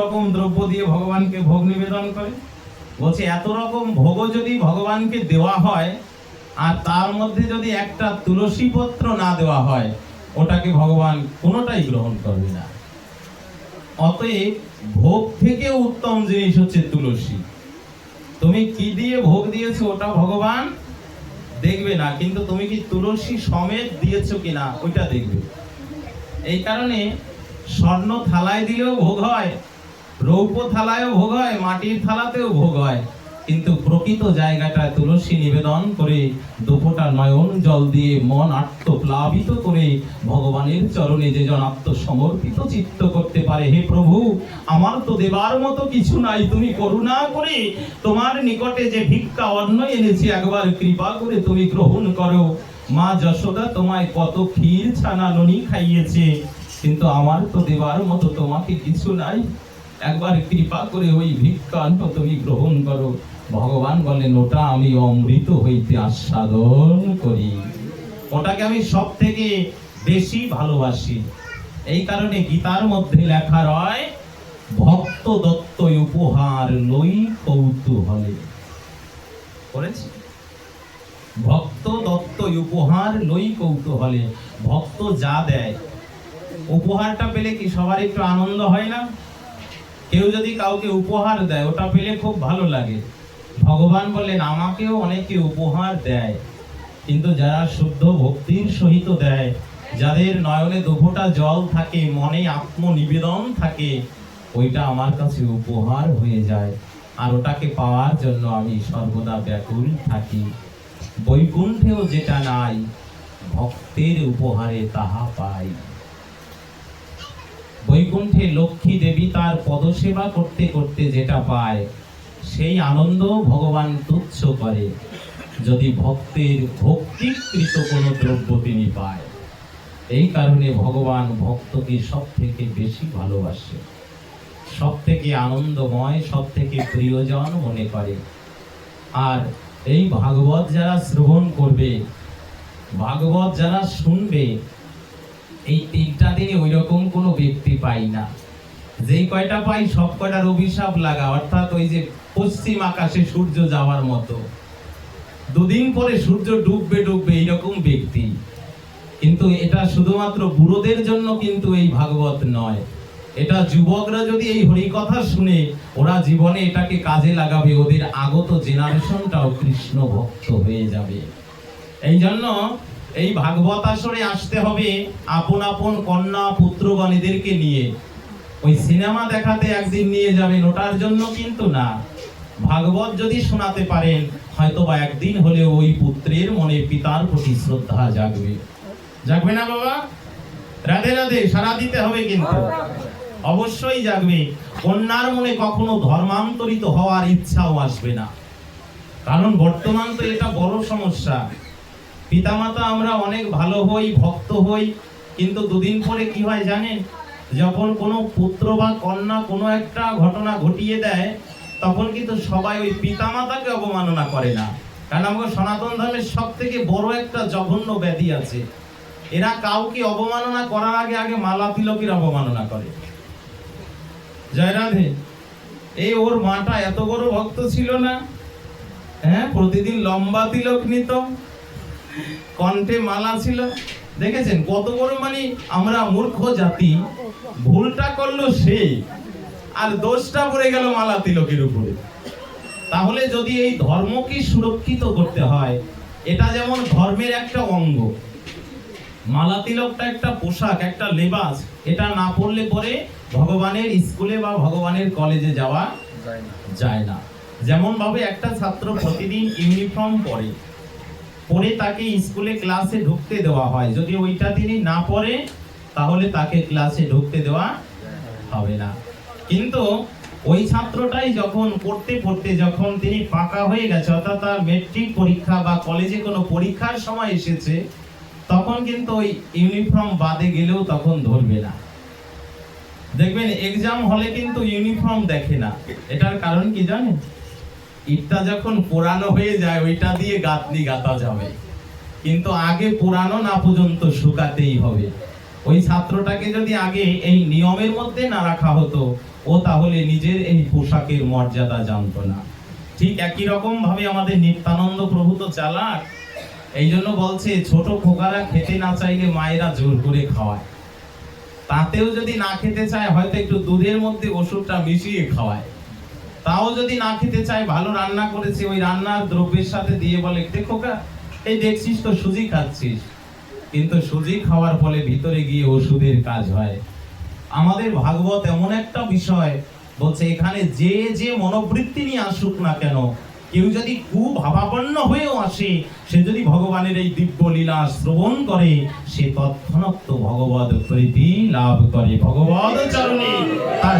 রকম দ্রব্য দিয়ে ভগবানকে ভোগ নিবেদন করে? বলছে এত রকম ভোগও যদি ভগবানকে দেওয়া হয়, আর তার মধ্যে যদি একটা তুলসী পত্র না দেওয়া হয়, ওটাকে ভগবান কোনোটাই গ্রহণ করবে না। অতএব ভোগ থেকে উত্তম জিনিস হচ্ছে তুলসী। তুমি কি দিয়ে ভোগ দিয়েছ ওটা ভগবান? দেখবে না, কিন্তু তুমি কি তুলসী সমেত দিয়েছ কিনা, ওইটা দেখবে। এই কারণে স্বর্ণ থালায় দিলেও ভোগ হয় রৌপ্য থালায়ও ভোগ হয়, মাটির থালাতেও ভোগ হয়। কিন্তু প্রকৃত জায়গাটায় তুলসী নিবেদন করে দুপোটা নয়ন জল দিয়ে মন আত্মপ্লাবিত করে ভগবানের চরণে যে জন আত্মসমর্পিত চিত্ত করতে পারে, হে প্রভু, আমার তো দেবার মতো কিছু নাই, তুমি করুণা করে তোমার নিকটে যে ভিক্ষা অন্ন এনেছি, একবার কৃপা করে তুমি গ্রহণ করো। মা যশোদা তোমায় কত ক্ষীর ছানা ননি খাইয়েছে, কিন্তু আমার তো দেবার মতো তোমাকে কিছু নাই। একবার কৃপা করে ওই ভিক্ষান্ত তুমি গ্রহণ করো। ভগবান বলেন ওটা আমি অমৃত হইতে আস্বাদন করি। ওটাকে আমি সব থেকে বেশি ভালোবাসি। এই কারণে গীতার মধ্যে লেখা রয়, ভক্ত দত্ত উপহার লই কৌতূহলে। করেছি ভক্ত দত্ত উপহার লই কৌতূহলে। ভক্ত যা দেয়। উপহারটা পেলে কি সবার একটু আনন্দ হয় না? কেউ যদি কাউকে উপহার দেয়, ওটা পেলে খুব ভালো লাগে। ভগবান বললেন আমাকেও অনেকে উপহার দেয়, কিন্তু যারা শুদ্ধ ভক্তির সহিত দেয়, যাদের নয়নে দুফোটা জল থাকে, মনে আত্মনিবেদন থাকে, ওইটা আমার কাছে উপহার হয়ে যায়। আর ওটাকে পাওয়ার জন্য আমি সর্বদা ব্যাকুল থাকি। বৈকুণ্ঠেও যেটা নাই, ভক্তের উপহারে তাহা পাই। বৈকুণ্ঠে লক্ষ্মী দেবী তার পদসেবা করতে করতে যেটা পায়, সেই আনন্দ ভগবান তুচ্ছ করে। যদি ভক্তের ভক্তিকৃত কোনো দ্রব্য তিনি পায়, এই কারণে ভগবান ভক্তকে সব থেকে বেশি ভালোবাসে। সব থেকে আনন্দময় সব থেকে প্রিয়জন মনে করে। আর এই ভাগবত যারা শ্রবণ করবে, ভাগবত যারা শুনবে এই তিনটা দিনে ওই রকম কোনো ব্যক্তি পাই না। যেই কয়টা পাই সব কয়টার অভিশাপ লাগা, অর্থাৎ ওই যে পশ্চিম আকাশে সূর্য যাওয়ার মতো। দুদিন পরে সূর্য ডুববে ডুববে এইরকম ব্যক্তি। কিন্তু এটা শুধুমাত্র বুড়োদের জন্য কিন্তু এই ভাগবত নয়। এটা যুবকরা যদি এই হরি কথা শুনে, ওরা জীবনে এটাকে কাজে লাগাবে, ওদের আগত জেনারেশনটাও কৃষ্ণ ভক্ত হয়ে যাবে। এই জন্য এই ভাগবত আসরে আসতে হবে আপন আপন কন্যা পুত্রগণ এদেরকে নিয়ে। ওই সিনেমা দেখাতে একদিন নিয়ে যাবেন, ওটার জন্য কিন্তু না। ভাগবত যদি শোনাতে পারেন হয়তো বা একদিন হলেও ওই পুত্রের মনে পিতার প্রতি শ্রদ্ধা জাগবে। জাগবে না বাবা? রাধে রাধে সারা দিতে হবে কিন্তু। অবশ্যই জাগবে। কন্যার মনে কখনো ধর্মান্তরিত হওয়ার ইচ্ছাও আসবে না। কারণ বর্তমান তো এটা বড় সমস্যা। পিতামাতা আমরা অনেক ভালো হই, ভক্ত হই, কিন্তু দুদিন পরে কি হয় জানেন? যখন কোনো পুত্র বা কন্যা কোনো একটা ঘটনা ঘটিয়ে দেয়, তখন কিন্তু সবাই ওই পিতামাতাকে অবমাননা করে না। কারণ আমাকে সনাতন ধর্মের সব থেকে বড় একটা জঘন্য ব্যাধি আছে। এরা কাউকে অবমাননা করার আগে আগে মালা তিলকের অবমাননা করে। জয় রাধে। এই ওর মাটা এত বড় ভক্ত ছিল না। হ্যাঁ প্রতিদিন লম্বা তিলক নিত। কণ্ঠে মালা ছিল। দেখেছেন? কত বড় মানে আমরা মূর্খ জাতি ভুলটা করল সে আর দোষটা পড়ে গেল মালা তিলকের উপরে। তাহলে যদি এই ধর্মকে সুরক্ষিত করতে হয় এটা যেমন ধর্মের একটা অঙ্গ মালা তিলকটা একটা পোশাক একটা লেবাস এটা না পড়লে পরে ভগবানের স্কুলে বা ভগবানের কলেজে যাওয়া যায় না। যেমন ভাবে একটা ছাত্র প্রতিদিন ইউনিফর্ম পরে পরে তাকে স্কুলে ক্লাসে ঢুকতে দেওয়া হয়। যদি ওইটা তিনি না পড়ে, তাহলে তাকে ক্লাসে ঢুকতে দেওয়া হবে না। কিন্তু ওই ছাত্রটাই যখন পড়তে পড়তে যখন তিনি পাকা হয়ে গেছে, অর্থাৎ তার মেট্রিক পরীক্ষা বা কলেজে কোনো পরীক্ষার সময় এসেছে, তখন কিন্তু ওই ইউনিফর্ম বাদে গেলেও তখন ধরবে না। দেখবেন এক্সাম হলে কিন্তু ইউনিফর্ম দেখে না। এটার কারণ কি জানেন? ইটটা যখন পুরানো হয়ে যায়, ওইটা দিয়ে গাঁথনি গাঁথা যাবে। কিন্তু আগে পুরানো না পর্যন্ত শুকাতেই হবে। ওই ছাত্রটাকে যদি আগে এই নিয়মের মধ্যে না রাখা হতো, ও তাহলে নিজের এই পোশাকের মর্যাদা জানতো না। ঠিক একই রকম ভাবে আমাদের নিত্যানন্দ প্রভু তো চালাক। এই জন্য বলছে, ছোট খোকারা খেতে না চাইলে মায়েরা জোর করে খাওয়ায়। তাতেও যদি না খেতে চায়, হয়তো একটু দুধের মধ্যে ওষুধটা মিশিয়ে খাওয়ায়। তাও যদি না খেতে চায়, ভালো রান্না করেছে, ওই রান্নার দ্রব্যের সাথে দিয়ে বলে খোকা, এই দেখছিস তো, সুজি খাচ্ছিস। কিন্তু সুজি খাওয়ার ফলে ভিতরে গিয়ে ওষুধের কাজ হয়। আমাদের ভাগবত এমন একটা বিষয় বলছে, এখানে যে যে মনোবৃত্তি নিয়ে আসুক না কেন, কেউ যদি কুভাবাপন্ন হয়েও আসে, সে যদি ভগবানের এই দিব্য লীলা শ্রবণ করে, সে তৎক্ষণাৎ ভগবত প্রীতি লাভ করে। ভগবত চরণে তার